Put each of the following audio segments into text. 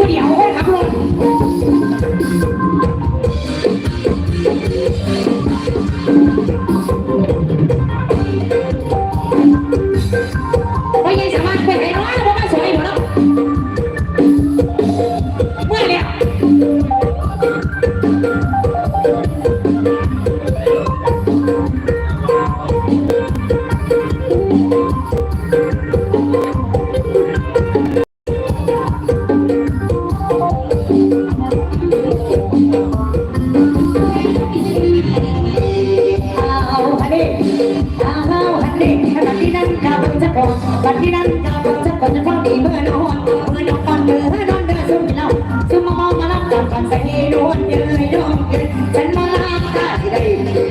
不聊。哦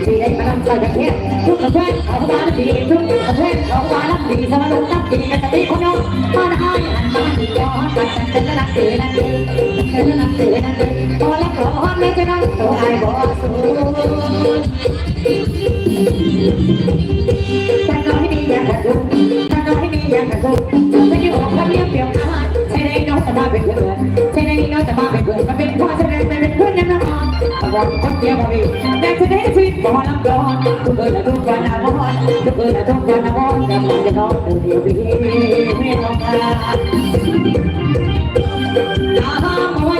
สีได้มาทำใจแบบนี้ทุกประเภทของบ้านดีทุกประเภทของบ้านดีสมรรถตั้งดีกันตีคนน้องมาหน้าหันมาดีย้อนกันเป็นนักเะนักเตะเป็นนักเตะนักเตแล้วขอคไม่จะได้ตัวไอ้บอส วันคนเดียวมีแต่จะได้ฟิตบอลก่อนทุกคนทุกคนนะบอลทุกคนทุกคนนะบอลกำลัจะนอนเดีนวพี่ไม่ต้องการตะห้ามเาไว้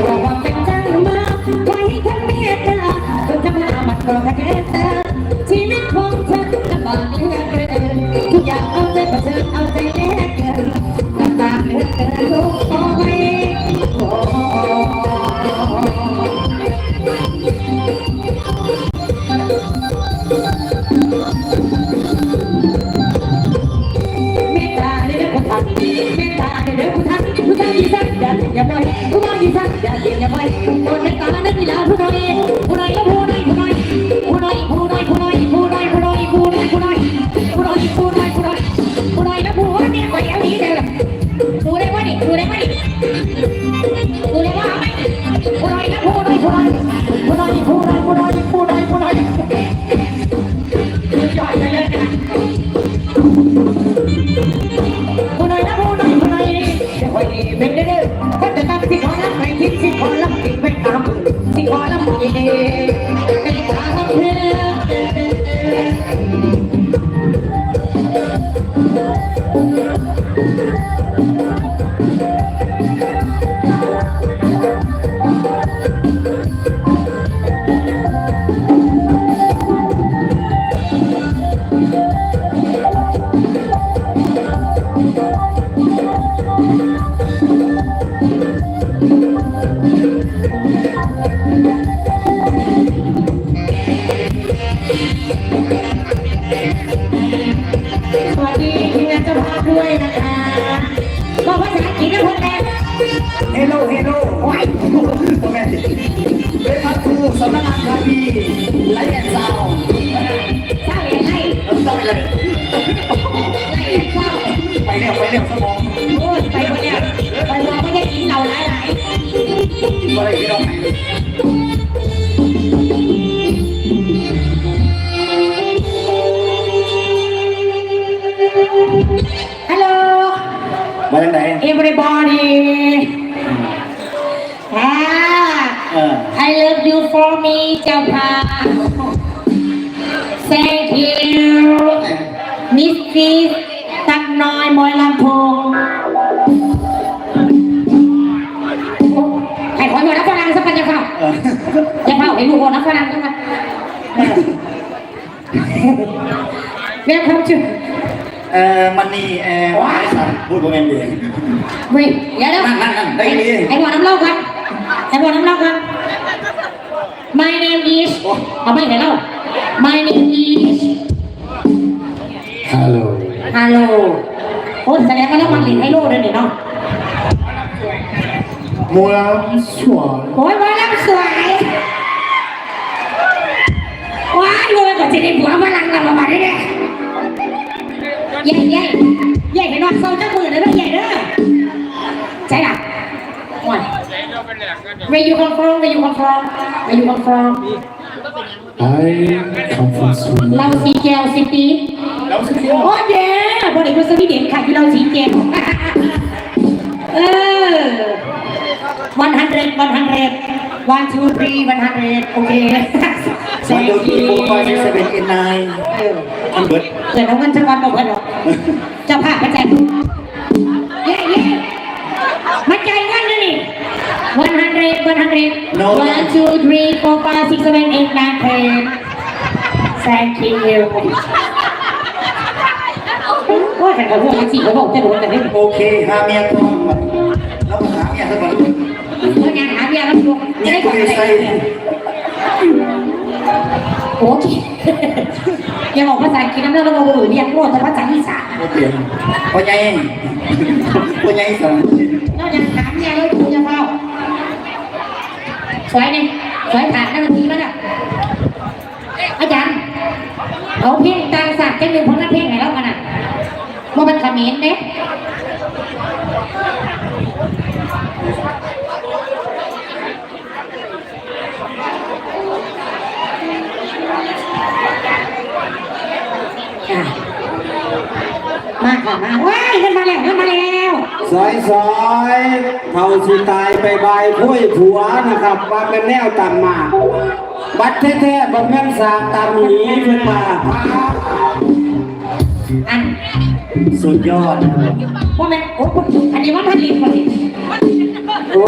এবং Amen เป็นพัทูสำนักงานคดีไลแอนซาวสร้าอย่างไรต้องเลยไรเศร้าไปเร็วไปเร็วสมองโอ้ยไปคนเดียวไปรอไม่ได้กินเราหลายหลายไปพี่น้องฮัลโหล love you for me เจ้าค่ะ Thank you Miss Chris ตักน้อยมอยลำโพงให้ขออยู่นักฝรั่งสักกันจะเข้าเออจะเข้าให้ลูกคนนักฝรั่งสักกันเรียกเขาชื่อเออมันนี่เออว่าไอ้สัตว์พูดว่าแม่นดีเว้ยเดี๋ยวเดี๋ยวนั่งนั่งนั่งได้ดีไอ้หัวน้ำเล่ากันไอ้หัวน้ำเล่ากัน My name is เอาไม่ไหนเล่า My name is ฮัลโหลฮัลโหลโอ้แสดงว่าแล้วมันหลินให้โลกเลยเนี่ยเนาะมัวสวยโอ้ยว่าแล้วสวยว้ายรวยกว่าจะได้ผัวฝรั่งเราประมาณนี้เนี่ยใหญ่ใหญ่ใหญ่ไปนอนโซนเจ้ามือเลยนะใหญ่เด้อใช่หรอโอ้ยใช้เราเป็นแหลกกัน Where you come from Where you come from Where you come from I come from Sweden. เราสีแก้วสิปีแล้วสิพี่โอ้ยเย้บริษัทสวีเดนค่ะที่เราสีแก้วเออ one hundred one hundred one two three one hundred โอเควันโดทีโฟร์ไฟว์ซิกเซเว่นเอ็นไนน์เอออันเบิร์ดเกิดเอาเงินจังหวัดบอกว่าหรอกเจะพาพกระจ 100, 100. No. 1, 2, 3, 4, 5, 6, 7, 8, 9, 10. Thank you. ว่าแต่เขาพูดจริงเขาบอกจะรู้แต่ไม่โอเคหาเมียทองแล้วหาเมียซะก่อนเพราะงานหาเมียแล้วทวงจะได้ของอะไรโอเคอยังบอกภาษาอังกฤษนะเราเราเรียนโลดแต่ภาษาอีสานโอเคพ่อใหญ่พ่อใหญ่สอนนอกจากนั้น สวยนี่สวยผ่านนั่นทีแล้วน่ะอาจารย์ เอาเพลงต่างศาสตร์จะหนึ่งผลงานเพลงไหนแล้วกันอะว่ามันเขมิ้นเนี่ยะมาค่ะมาว้ายขึ้นมาแล้วขึ้นมา แล้วซอยซอยเท่าสิตายไปบายพ้วยผัวนะครับ ว่าเป็นแนวต่ำมา บัดแท้ๆบ่แม่นสากตามหนีขึ้นมาอันสุดยอดนะครับว่ามันโอ้คุณอันนี้ว่าท่านลินพอดีโอ้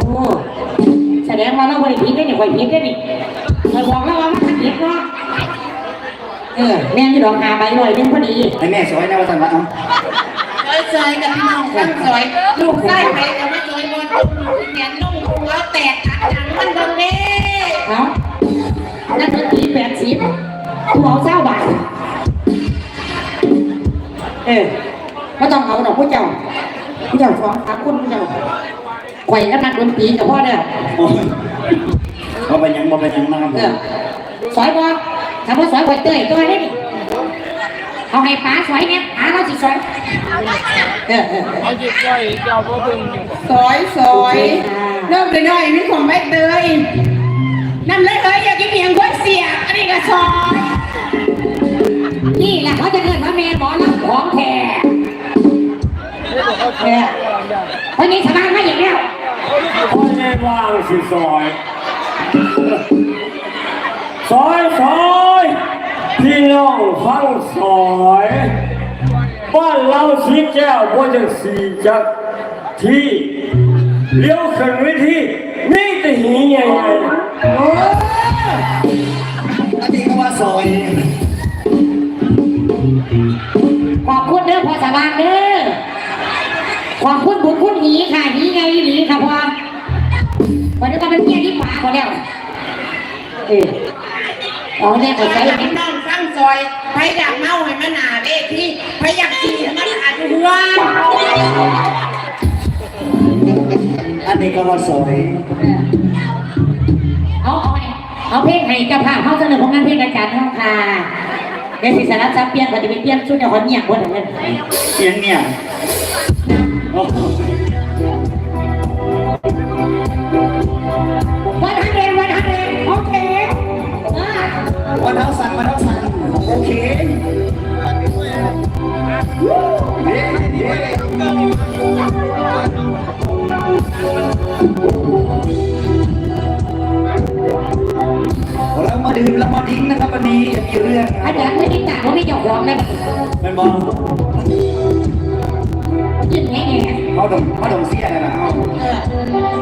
แสดงว่าเราบริพิษได้เนี่ยบริพิษได้นี่เราบอกแล้วว่ามันท่านลินเนาะเออแม่ที่ดอกหาใบลอยนึงพอดีให้แม่สวยนะว่าสั่งมาเอาซ อยกับพี่น้องข้างซอยลูกไส้ไปกับไม่ซอยบนเนียนนุ่งหัวแตกอัดดังมันเบิ่งเด้เอานักดนตีแปดสิบกูเอาเศร้าบาทเออไม่ต้องเอาดอกผู้เจ้าผู้เจ้าฟ้องหาคุณผู้เจ้าไข่กับนักดนตรีกับพ่อเนี่ยโอ้ยบ่เป็นหยังบ่เป็นหยังนะครับเออสอยบอถ้าว่าสอยไข่เตยตัวนี้นี่ เอาให้ป้าสอยเนี่ยป้าเราสิสอยเออเออเออเอาจิตใจเจ้าพ่อเพิ่งอยู่ซอยซอยเริ่มเลยหน่อยนี่ของแม่เตยน้ำเลยเฮ้ยอยากกินเมียงก๋วยเสียบอันนี้ก็ซอยนี่แหละเขาจะเรียกว่าแม่หมอลำของแท้เออเพราะนี้สบายมาอย่างแล้วพ่อแม่ว่างสิซอยซอยซอย พี่น้องฟังซอยบ้านเราสีแก้วบ่จังสีจักที่เลี้ยวขึ้นวิธีมีแต่หีใหญ่ๆอันนี้ก็ว่าซอยขอบคุณเด้อพอสบายเด้อขอบคุณบุญคุณหีค่ะหีไงหลีค่ะพอวันนี้ก็เป็นเมียที่ป่าเขาแล้วเออเอาแน่ไปใช้พี่น้องข้าง ซอยใครอยากเมาให้มันหนาเวทีใครอยากขี่ให้มันอาดหัวนนี้ก็ว่าสวยเอาเอาเอาเพลงให้กับภาพเขาเสนอผลงานเพลงอาจารย์เขาค่ะเดี๋ยวสิสาระจับเปลี่ยนปฏิบัติเปลี่ยนชุดเดี๋ยวคนเมียคนนั้นเสียงเนี่ยโอ้วันฮันเดนวันฮันเดนโอเคอ่าวันเท้าสั่นวันเท้าสั่น ดื่มเรามาดิ้งนะครับวันนี้มีเรื่องอาจารย์ไม่ได้จ่ายว่าไม่เจ้าของนะเป็นบอลยิ่งแง่แง่เขาต้องเขาต้องเสียนะเขาเออ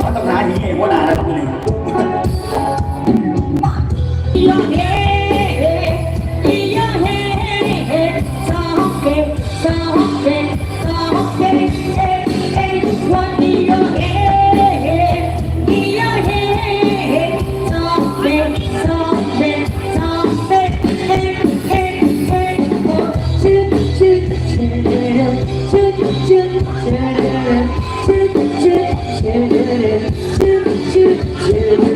เขาต้องหาหนีหัวหน้าแล้วนี่ Yeah.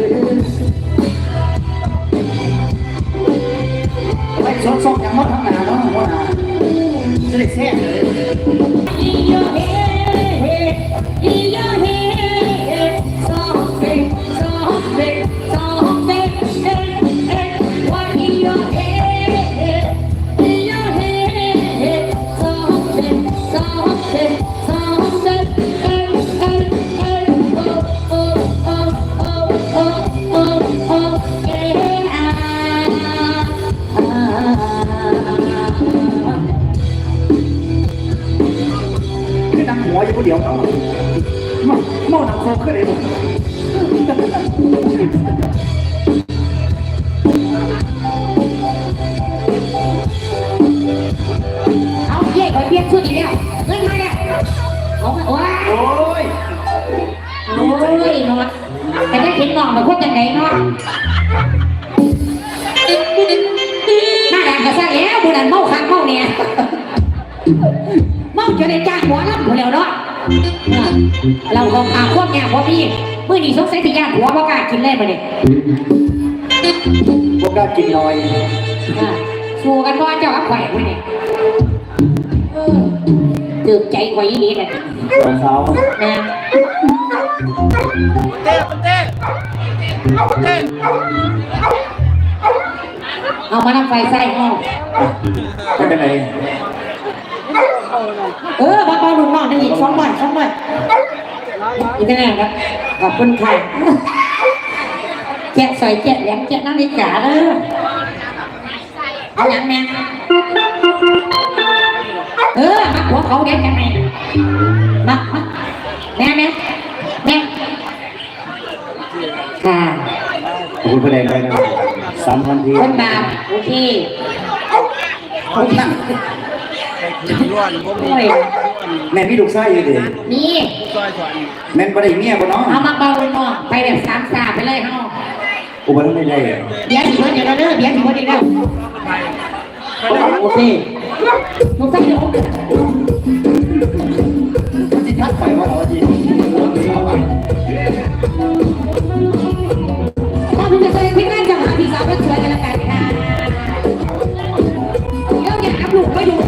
그래요. 아, 예, 왜 삐에 투지래요? 왜 말해? 어, 와. โอ้ย โอ้ยเนาะแต่ได้เห็นน้องมาพูดจังไหนเนาะหน้าแดงก็ซะแล้วบุญนันเมาคักเมาเนี่ย เมาจะได้จ้างหัวลำหมดแล้วเนาะ เราคงตามพวกเนี่ยพวกพี่เมื่อนี้สงสัยที่ย่างหัวเพราะกล้ากินได้มาเนี่ยพวกกล้ากินน้อยสู้กันว่าเจ้ากับแขวกไว้เนี่ยตื่นใจกว่ายี่นี้นะตอนเช้านะเต้เต้เต้เอามาทำไฟใส่ห้องไม่เป็นไร เออบ้าบอลุงน้องนั่นอีกสองใบสองใบอีกแน่ครับขอบคุณค่ะแจกใส่แจกแหลมแจกนาฬิกาเด้อเอาอย่างแม่เออมาหัวเขาเด็กยังไงมามาแม่แม่แม่ค่ะขอบคุณประเด็นไปนะสามพันทีคนบาปโอเคคนนั่ งล้วนผมโอ้ยแม่พี่ลูกไส้อยู่ดินี่ซอยสอนแม่นประเด็นเมียบ่เนาะเอามาเบาเลยน้องไปแบบสามสาไปเลยเฮาอุบัติเหตุไม่ได้เดี๋ยวถึงวันเดี๋ยวเราเลิกเดี๋ยวถึงวันเดี๋ยวเราไปโอเคลูกไส้เดี๋ยวมันจะทักไปว่าเราจีถ้าคุณจะเคยพี่แม่จะหาพี่สาวก็ช่วยกันละกันค่ะเดี๋ยวอย่าอัพลูกไปดูดู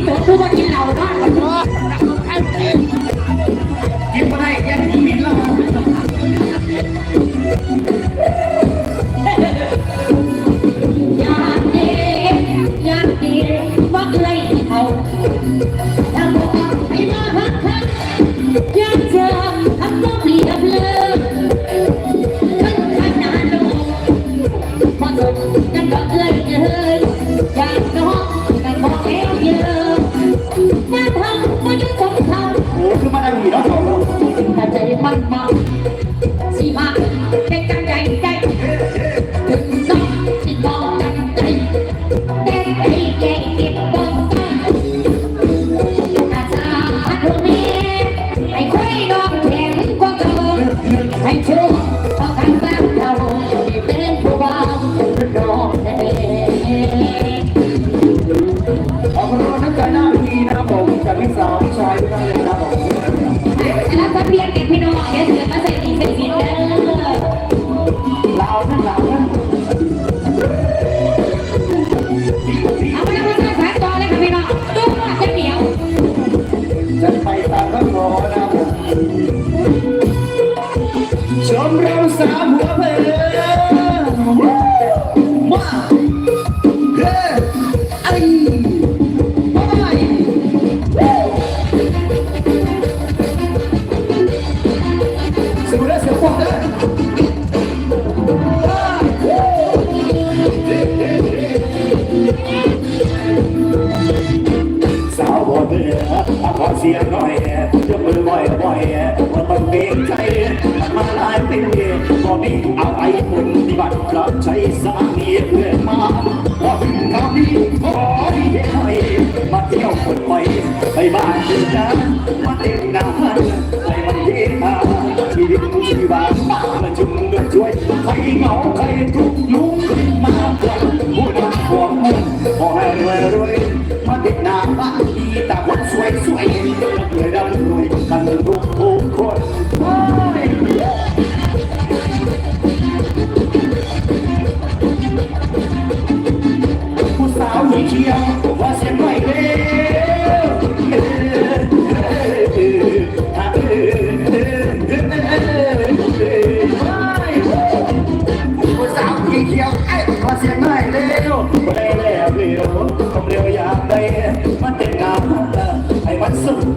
এই তথ্য death. and the room, of course.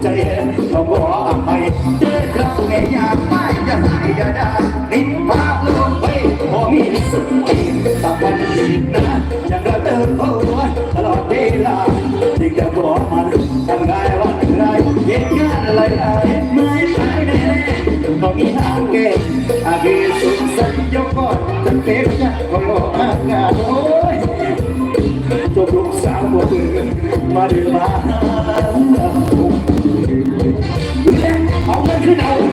ใจขอบอกอภัยเจอครั้งในยไม่จะหายจะได้นิมพาลงไปพอมีสุขที่สัมพันธ์ดีนะยังกระเดินเอาไว้ตลอดเวลาที่จะบอกมันทำไงวันไรเหตุการณ์อะไรไม่ใช่แน่ตก็มีทางแก้อาบีสุขสันยกก่อนจะเต็มจะบอกอากาศโอ้ยจบลูกสาวตัวอื่นมาดีมา 好，我 lên?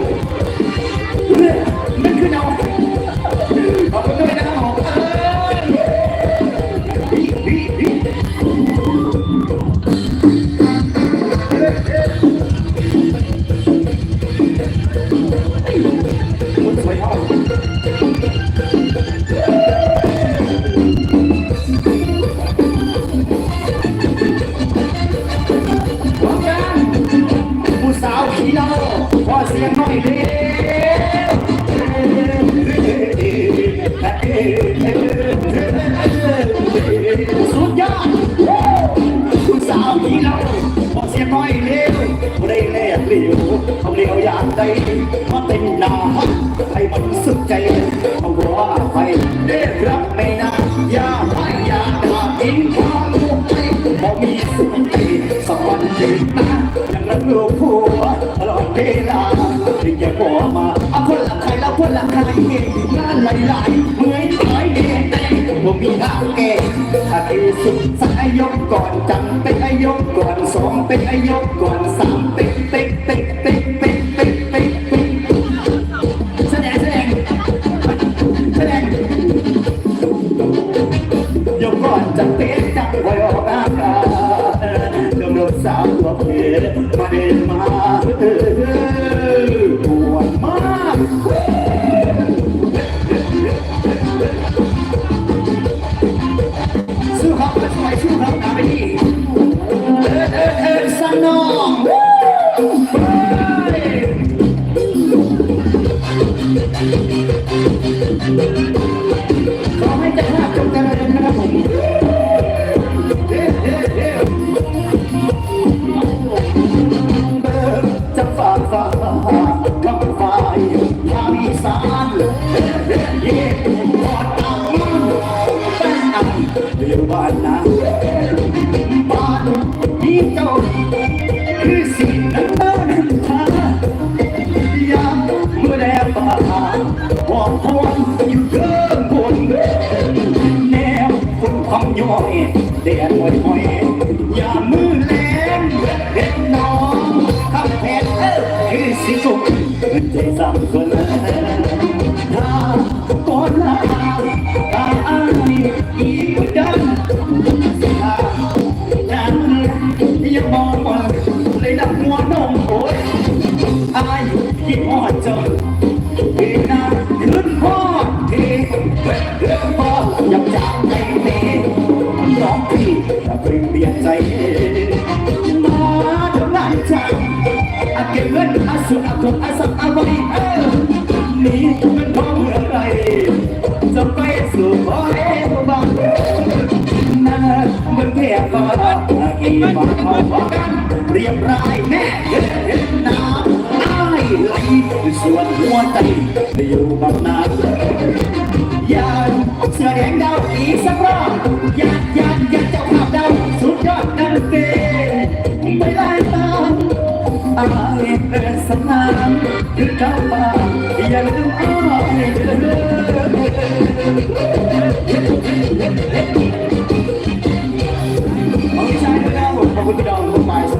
ดียวอยากได้เพราะเป็นนาให้มันสุดใจเอาว่าไปได้รับไม่นาอย่าไปอย่าขาดอินข้างลูกไปบ่มีสุขใจสักวันหนึ่งนะอย่างนั้นลูกผัวตลอดเวลาที่จะขอมาเอาคนละใครแล้วคนละใครเงานหลายๆเมื่อยหายเแต่บ่มีหน้แก่ถ้าเอสุดสายยกก่อนจังเป็นอายกก่อนสองเป็นอายกก่อนสาม ยบร้ายแม่น้ำอ้ายไหลส่วนหัวใจจะอยู่แบบนั้นอยากเสือแดงดาวอีกสักรอบอยากอยากอยากเจ้าภาพดาวสุดยอดนักเตะไม่ได้ตามอายเดินสนามถึงเข้ามาอย่าลืมอ้ายเดิน Ông đi sai nữa đâu, không có cái đầu không phải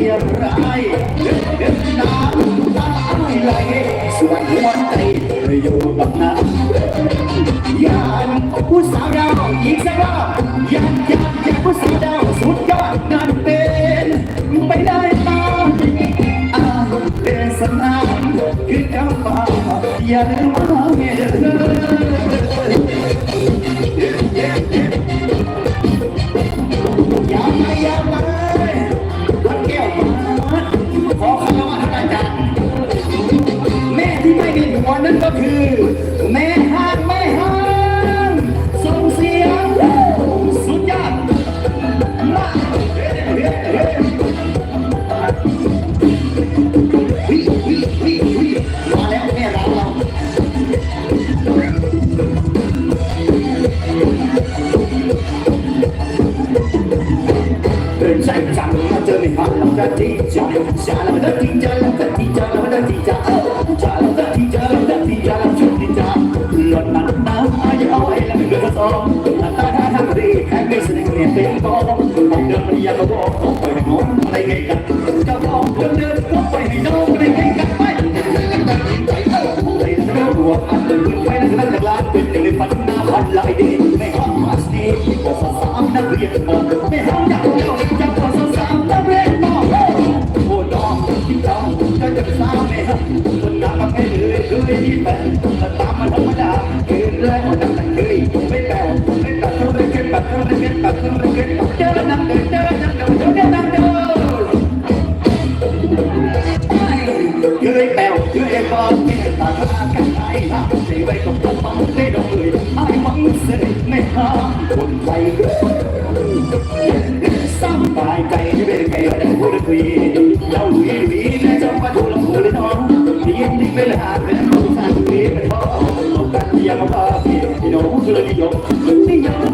รียบร้อยดึกดึกตาไหลส่วนหัวใจอยู่บัน้ำยานผู้สาวดาอีกสักรยานยานยานผู้สาวดาสุดยอดงานเป็นไปได้ตามอาเป็นสนามคือเจ้าป่ย่ามาเมื่เธอ วันนั้นก็คือ แม่ห้างแม่ห้างส่งเสียงสุดยอดมาเฮ้เฮ้เฮ้วิวิวิวิมาแล้วแม่ร้เราเดินใจจังมาเจอในห้องเราจะจริงจังชาเราจะจริงจังเราจะจริงจังเราจะงจัง เนี่ยเป็นกองเดินมันยังก็บอกไปให้น้องอะไรไงกันจะบอกเดินเดินก็ไปให้น้องอะไรไงกันไปในเรื่องรวอันเป็นไปนั่นจากลาเป็นในฝันหน้าพันลายดีในห้องมาสตีก็สามนักเรียนมองในห้องอยากเจ้าจะพอสามนักเรียนมองโอ้น้องที่เจ้าจะจะสาวเนี่ยคนหนักไม่เลยเลยที่แฟน ให้หาใจไว้กับตัวมันได้ดอกเลยไอ้มังเสด็จไม่หาคนใจสร้างตายใจที่เป็นไงแต่พูดคุยเราวีวีนะจำมาดูลำพูเลยน้องเลี้ยงดิ้งเวลาเป็นผู้สั่งเลี้องเป็นพ่อกันเลี้ยงมาพาพี่น้องเคยยกไม่ยอม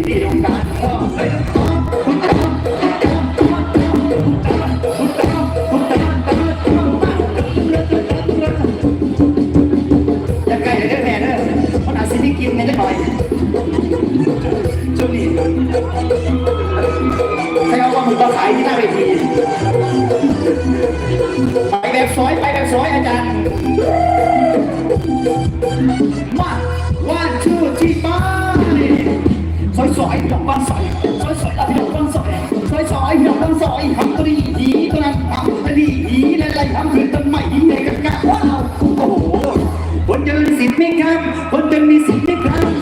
ใครเอาว่ามึงมาขายที่หน้าเวทีไปแบบซอยไปแบบซอยอาจารย์ มาวันชื่อที่บ้านซอยซอยดอกบางซอยซอยซอยดอกบางซอยซอยซอยดอกบางซอยทำตรีดีตอนนั้นทำตรีดีและไรทำคือต้นไม้ดีในกันกะว้าวโอ้โหคนจะมีสิทธิ์ไหมครับคนจะมีสิทธิ์ไหมครับ